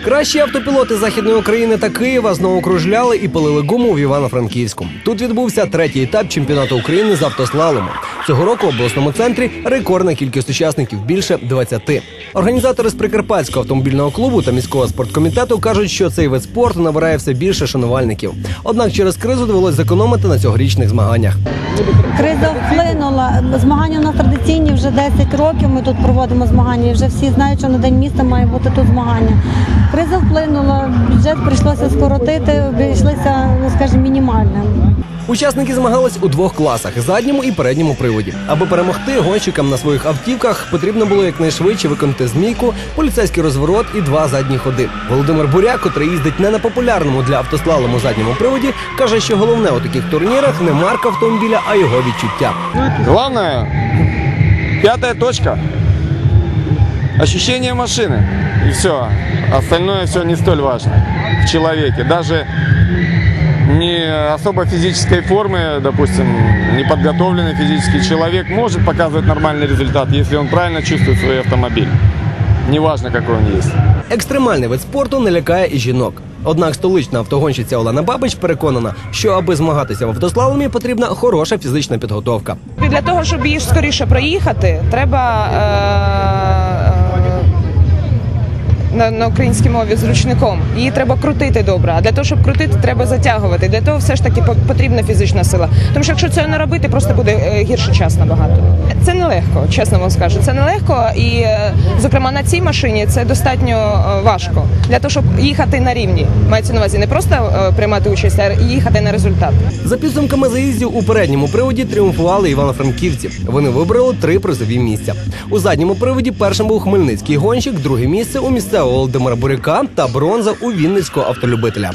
Кращі автопілоти західної України та Києва знову кружляли і пилили гуму в Івано-Франківську. Тут відбувся третій етап чемпіонату України з автослалому. Цього року в обласному центрі рекордна кількість учасників більше 20. Організатори з Прикарпатського автомобільного клубу та міського спорткомітету кажуть, що цей вид спорту набирає все більше шанувальників. Однак через кризу довелось зекономити на цьогорічних змаганнях. Криза вплинула. Змагання у нас традиційні вже 10 років. Ми тут проводимо змагання. І вже всі знають, що на день міста має бути тут змагання. Криза вплинула, бюджет прийшлося скоротити, обійшлися, ну скажімо, мінімальним. Учасники змагались у двох класах задньому і передньому приводі. Аби перемогти гонщикам на своїх автівках, потрібно було якнайшвидше виконати змійку, поліцейський розворот і два задні ходи. Володимир Буряк, котрий їздить не на популярному для автослалому задньому приводі, каже, що головне у таких турнірах не марка автомобіля, а його відчуття. Главное, пятая точка. Ощущение машины. И все. Остальное все не столь важно в человеке. Даже не особо физической формы, допустим, неподготовленный физический человек может показывать нормальный результат, если он правильно чувствует свой автомобиль. Неважно, какой он есть. Екстремальний вид спорту не лякає і жінок. Однак столична автогонщиця Олена Бабич переконана, що аби змагатися в автослаломі, потрібна хороша фізична підготовка. І Для того, щоб її скоріше проїхати, треба е, на, на українській мові з ручником. Її треба крутити добре. А для того, щоб крутити, треба затягувати. Для того все ж таки по- потрібна фізична сила. Тому що якщо це не робити, просто буде е, гірше час набагато. Це нелегко, чесно вам скажу. Це нелегко, і е, зокрема на цій машині це достатньо е, важко. Для того, щоб їхати на рівні, мається на увазі не просто приймати участь, а їхати на результат. За підсумками заїздів у передньому приводі тріумфували івано-франківці. Вони вибрали три призові місця. У задньому приводі першим був хмельницький гонщик, друге місце у місцевого Володимира Буряка та бронза у Вінницького автолюбителя.